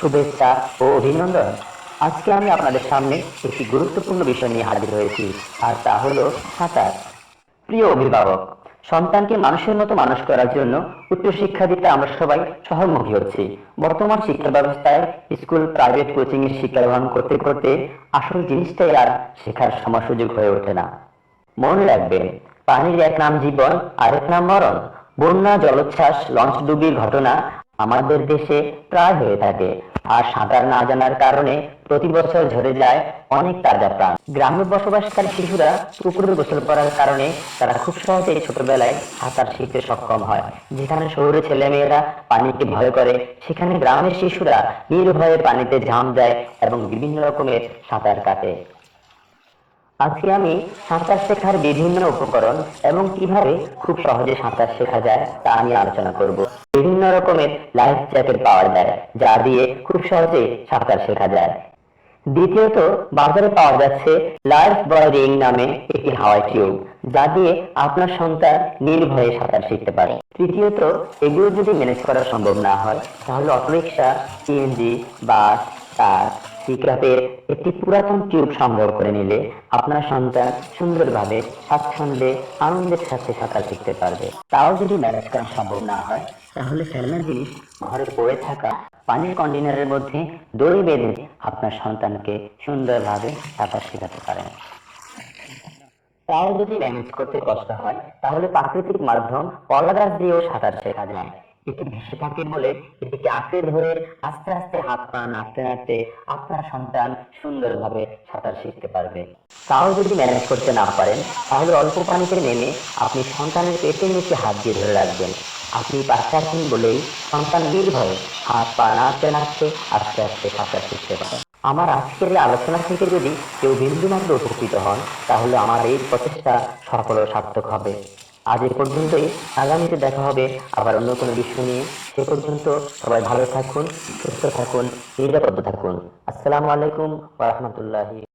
শুভেচ্ছা ও অভিনন্দন। আজকে আমি আপনাদের সামনে একটি গুরুত্বপূর্ণ বিষয় নিয়ে হাজির হয়েছি, আর তা হলো সাঁতার। প্রিয় অভিভাবক, সন্তানকে মানুষের মতো মানুষ করার জন্য উচ্চশিক্ষা দিতে আমরা সবাই সহমুখী হচ্ছি। বর্তমান শিক্ষা ব্যবস্থায় স্কুল, প্রাইভেট কোচিং এর শিক্ষা গ্রহণ করতে করতে আসল জিনিসটাই আর শেখার সময় সুযোগ হয়ে ওঠে না। মনে রাখবেন, পানির এক নাম জীবন আর এক নাম মরণ। বন্যা, জলোচ্ছ্বাস লঞ্চ ডুবির ঘটনা আমাদের দেশে প্রায় হয়ে থাকে। আর সাঁতার না জানার কারণে প্রতি বছর ঝরে যায় অনেক তাজা প্রাণ। গ্রামে বসবাসকারী শিশুরা পুকুরে গোসল করার কারণে তারা খুব সহজেই ছোটবেলায় সাঁতার শিখতে সক্ষম হয়। যেখানে শহরে ছেলেমেয়েরা পানিকে ভয় করে, সেখানে গ্রামের শিশুরা নির্ভয়ে পানিতে ঝাঁপ দেয় এবং বিভিন্ন রকমের সাঁতার কাটে। আজকে আমি সাঁতার শেখার বিভিন্ন উপকরণ এবং কীভাবে খুব সহজে সাঁতার শেখা যায় তা নিয়ে আলোচনা করব। বিভিন্ন রকমের লাইফ জ্যাকেট পাওয়া যায়, যা দিয়ে খুব সহজে সাঁতার শেখা যায়। দ্বিতীয়ত, বাজারে পাওয়া যাচ্ছে লাইফ বয় রিং নামে একটি হাওয়াই টিউব যা দিয়ে আপনার সন্তান নির্ভয়ে সাঁতার শিখতে পারে। তৃতীয়ত, এগুলো যদি ম্যানেজ করা সম্ভব না হয়, তাহলে অটোরিক্সা সিএনজি বাস কার সিক্রাপের একটি পুরাতন টিউব সংগ্রহ করে নিলে আপনার সন্তান সুন্দরভাবে, স্বাচ্ছন্দ্যে, আনন্দের সাথে সাঁতার শিখতে পারবে। তাও যদি ম্যানেজ করা সম্ভব না হয়, তাহলে ফেলনার জিনিস ঘরে পড়ে থাকা পানির কন্টেনারের মধ্যে দড়ি বেঁধে আপনার সন্তানকে সুন্দরভাবে সাঁতার শেখাতে পারেন। তাও যদি ম্যানেজ করতে কষ্ট হয়, তাহলে প্রাকৃতিক মাধ্যম কলা দিয়েও সাঁতার শেখা যায়। এটি ভেসে বলে এটিকে আঁকড়ে ধরে আস্তে আস্তে হাত পা নাড়তে নাড়তে আপনার সন্তান সুন্দরভাবে সাঁতার শিখতে পারবে। তাও যদি ম্যানেজ করতে না পারেন, তাহলে অল্প পানিতে নেমে আপনি সন্তানের পেটের নিচে হাত দিয়ে ধরে রাখবেন। আপনি পাশে আছেন বলেই সন্তান নির্ভয়ে হাত পা নাড়তে নাড়তে আস্তে আস্তে সাঁতার শিখতে পারে। আমার আজকের আলোচনা থেকে যদি কেউ বিন্দুমাত্র উপকৃত হন, তাহলে আমার এই প্রচেষ্টা সফল সার্থক হবে। আজ এ পর্যন্তই। আগামীতে দেখা হবে আবার অন্য কোনো বিষয় নিয়ে। সে পর্যন্ত সবাই ভালো থাকুন, সুস্থ থাকুন, নিরাপদ থাকুন। আসসালামু আলাইকুম রহমতুল্লাহি।